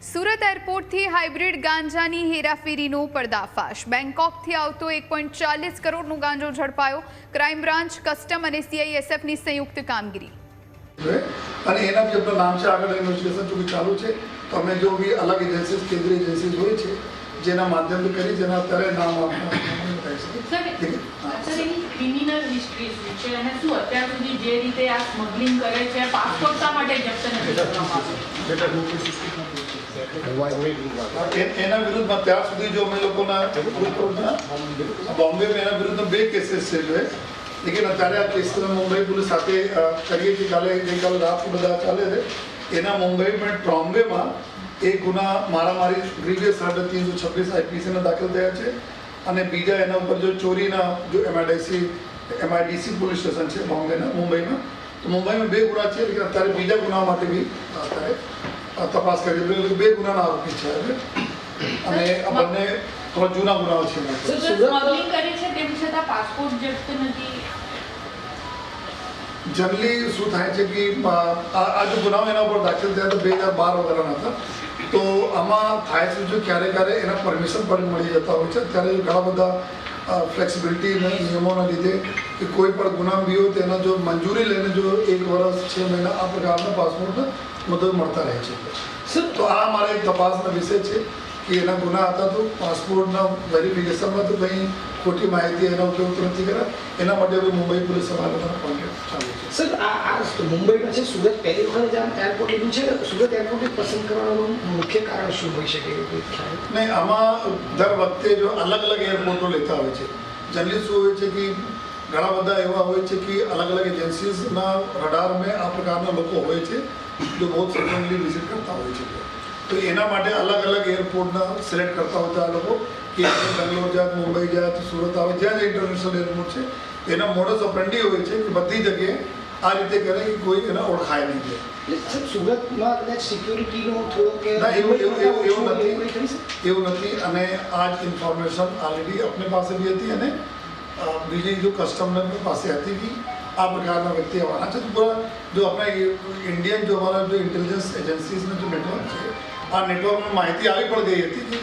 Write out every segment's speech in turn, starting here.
સુરત એરપોર્ટથી હાઇબ્રિડ ગાંજાની હેરાફેરીનો પર્દાફાશ. બેંકોકથી આવતો એક પોઈન્ટ ચાલીસ કરોડનો ગાંજો ઝડપાયો. ક્રાઇમ બ્રાન્ચ કસ્ટમ અને સીઆઈએસએફની સંયુક્ત કામગીરી. અને એના બી આપણા નામ છે આગળ ઇન્વેસ્ટિગેશન જો ચાલુ છે તો અમે જો બી અલગ એજન્સીઝ કેન્દ્રીય એજન્સીઝ હોય છે જેના માધ્યમથી કરી જેના અત્યારે નામ જે રીતે આ સ્મગલિંગ કરે છે પાસપોર્ટ માટે જપ્ત નથી એના વિરુદ્ધમાં ત્યાર સુધી જો અમે લોકોના બોમ્બે એના વિરુદ્ધમાં બે કેસીસ છે લેકિન અત્યારે આ કેસ મુંબઈ પોલીસ સાથે કરીએ છીએ. કાલે ગઈકાલે રાત બધા ચાલે છે. એના મુંબઈમાં ટ્રોમ્બેમાં એક ગુના મારામારી પ્રીવિયસ હાર્ડર ત્રણસો છવ્વીસ આઈપીસીના દાખલ થયા છે. અને બીજા એના ઉપર જો ચોરીના જો એમઆઈડીસી એમઆઈડીસી પોલીસ સ્ટેશન છે બોમ્બેના, મુંબઈમાં. તો મુંબઈમાં બે ગુના છે લેકિન અત્યારે બીજા ગુના માટે બી અત્યારે તપાસ કરી. બે ગુનાના આરોપી છે અને બંને થોડા જૂના ગુનાઓ છે જનરલી શું થાય છે કે આ આ જો ગુનાઓ એના ઉપર દાખલ થયા તો બે હજાર બાર વગેરેના હતા. તો આમાં થાય છે જો ક્યારે ક્યારે એના પરમિશન પણ મળી જતા હોય છે. ત્યારે ઘણા બધા ફ્લેક્સિબિલિટી નિયમોના લીધે કે કોઈ પણ ગુના બી તેના જો મંજૂરી લઈને જો એક વર્ષ છ મહિના આ પ્રકારના પાસપોર્ટ મદદ મળતા રહે છે. તો આ મારા એક તપાસના વિષય છે. કે એના ગુના હતા તો પાસપોર્ટના વેરિફિકેશનમાં તો કંઈ ખોટી માહિતી એના ઉપયોગ તો નથી કર્યા. એના માટે હવે મુંબઈ પોલીસ સમાજના કોન્ટેક્ટ ચાલુ. છે સર આ આ મુંબઈમાં છે સુરત પહેલી વખત જે એરપોર્ટ લીધું છે? સુરત એરપોર્ટ પસંદ કરવાનું મુખ્ય કારણ શું હોઈ શકે કોઈ આમાં દર વખતે જો અલગ અલગ એરપોર્ટો લેતા હોય છે. જનરલી શું હોય છે કે ઘણા બધા એવા હોય છે કે અલગ અલગ એજન્સીઝના રડારમાં આ પ્રકારના લોકો હોય છે જો બહુ ફ્રિકવન્ટલી વિઝિટ કરતા હોય છે. તો એના માટે અલગ અલગ એરપોર્ટના સિલેક્ટ કરતા હોય આ લોકો કે બેંગ્લોર જાય મુંબઈ જાય તો સુરત આવે જ્યાં જે ઇન્ટરનેશનલ એરપોર્ટ છે એના મોડસ ઓપરેન્ડી હોય છે કે બધી જગ્યાએ આ રીતે કરે કે કોઈ એને ઓળખાય નહીં જાય સુરતમાં કદાચ સિક્યુરિટીનો થોડો કે એવું- એવું- નથી. એવું નથી. અને આ જ ઇન્ફોર્મેશન ઓલરેડી આપણી પાસે બી હતી અને બીજી જો કસ્ટમર પાસે હતી બી આ પ્રકારના વ્યક્તિ આવવાના છે. તો પૂરા જો આપણે ઇન્ડિયન જો અમારા જો ઇન્ટેલિજન્સ એજન્સીઝનું જો નેટવર્ક છે આ નેટવર્કમાં માહિતી આવી પણ ગઈ હતી.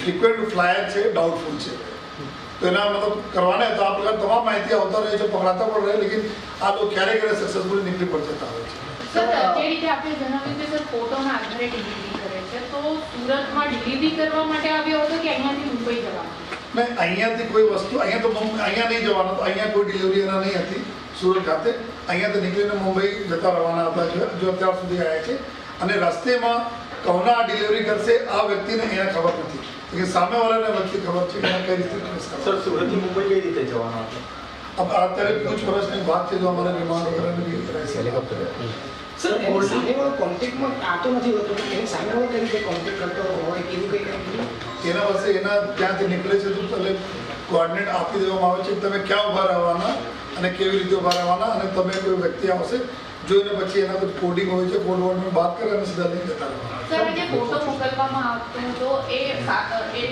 ફ્રિક્વન્ટ ફ્લાયર છે ડાઉટફુલ છે. તો એના મતલબ કરવાના તો આ પ્રકાર તમામ માહિતી આવતા રહે છે પકડાતા પણ રહે લેકિન આ લોકો ક્યારેક ક્યારેક સક્સેસફુલી નીકળી પણ જતા હોય છે. સર જે રીતે આપણે જણાવ્યું કે સર ફોટોના આધારે ડિલિવરી કરે છે તો સુરતમાં ડિલિવરી કરવા માટે આવ્યો હતો કે અહીંયાથી મુંબઈ જવાનું? નહીં અહીંયાથી કોઈ વસ્તુ અહીંયા તો અહીંયા નહીં જવાનું તો અહીંયા કોઈ ડિલિવરી એના નહીં હતી સુરત ખાતે. અહીંયાથી નીકળીને મુંબઈ જતા રહેવાના હતા જો અત્યાર સુધી આવ્યા છે. અને રસ્તેમાં કોના ડિલિવરી કરશે આ વ્યક્તિને એને ખબર નથી. કે સામેવાળાને વ્યક્તિ ખબર છે કે કઈ રીતે સર. સુરતથી મુંબઈ કઈ રીતે જવાનો હતો? अब અત્યારે પૂછપરછની વાત છે જો અમારે વિમાન વગેરેની બી હેલિકોપ્ટર. સર સામેવાળો કોન્ટેક્ટમાં આતો નથી હોતો. એની સામેવાળો કઈ રીતે કોન્ટેક્ટ કરતો હોય કેવું કંઈ એના પાસે એના ત્યાંથી નીકળે છે તો પહેલે કોર્ડિનેટ આપી દેવામાં આવે છે કે તમે ક્યાં ઊભા રહેવાના અને કેવી રીતે ઊભા રહેવાના અને તમે કોઈ વ્યક્તિ આવશે જોઈને પછી એના પછી કોડિંગ હોય છે કોડ વર્ડમાં વાત કરે અને સીધા લઈ જતા રહેવાના. સર જે ફોટો મોકલવામાં આવતો હતો એ એ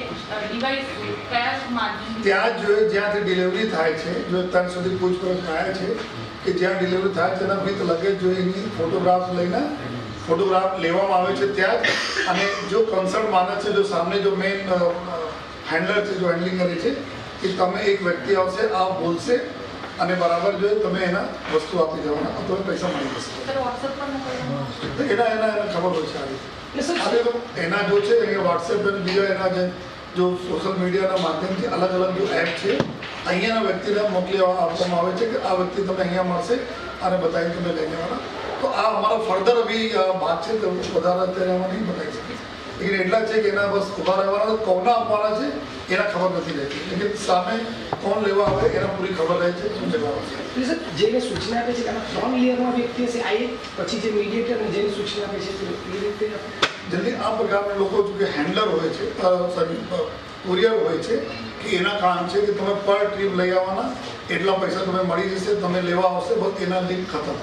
ડિવાઇસ કયા માધ્યમ ત્યાં જ જોઈએ જ્યાંથી ડિલિવરી થાય છે જો ત્યાં સુધી પૂછપરછ થાય છે કે જ્યાં ડિલિવરી થાય છે એના વિથ લગેજ જો એની ફોટોગ્રાફ લઈને ફોટોગ્રાફ લેવામાં આવે છે ત્યાં જ. અને જો કન્સર્ન માને છે જો સામે જો મેઇન હેન્ડલર છે જો હેન્ડલિંગ કરે છે કે તમે એક વ્યક્તિ આવશે આ બોલશે અને બરાબર જો તમે એના વસ્તુ આપી દેવાના તો તમે પૈસા મળી જશે. એના એના એને ખબર હોય છે આ સર હવે તો એના જો છે એ વોટ્સએપ અને બીજા એના જે જો સોશિયલ મીડિયાના માધ્યમથી અલગ અલગ જો એપ છે અહીંયાના વ્યક્તિને મોકલી આપવામાં આવે છે કે આ વ્યક્તિ તમને અહીંયા મળશે અને બતાવી તમે લઈ જવાના. તો આ અમારો ફર્ધર બી વાત ભાગ છે તો વધારે અત્યારે અમે નહીં બતાવી શકીએ. લેકિન એટલા છે કે એના બસ ઊભા રહેવાના કોને આપવાના છે એના ખબર નથી રહેતી. લેકિન સામે કોણ લેવા આવે એના પૂરી ખબર રહે છે શું એટલે જેને સૂચના આપે છે એના ત્રણ લેયરમાં વ્યક્તિ હશે આ એક પછી જે મીડિયેટર જેની સૂચના આપે છે એ રીતે જલ્દી આ પ્રકારના લોકો જો કે હેન્ડલર હોય છે સોરી કુરિયર હોય છે કે એના કામ છે કે તમે પર ટ્રીપ લઈ આવવાના એટલા પૈસા તમે મળી જશે તમે લેવા આવશે બસ એના લિંક ખતમ.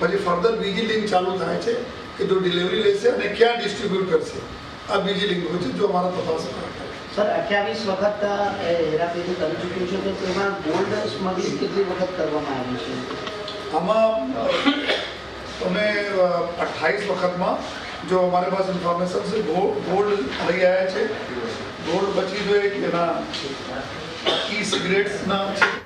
પછી ફર્ધર બીજી લિંક ચાલુ થાય છે કે જો ડિલિવરી લેશે અને ક્યાં ડિસ્ટ્રીબ્યુટ કરશે? આ બીજી લિંગ હોય છે જો અમારો તપાસ સર અઠ્યાવીસ વખત હેરાફેરી કરી ચૂક્યું છે તો તેમાં ગોલ્ડ સ્મગલિંગ કેટલી વખત કરવામાં આવ્યું છે? આમાં અમે અઠ્ઠાવીસ વખતમાં જો અમારી પાસે ઇન્ફોર્મેશન છે ગોલ્ડ લઈ આવ્યા છે. ગોલ્ડ બચી જોઈએ કે ના? ઈ સિગરેટ્સના છે.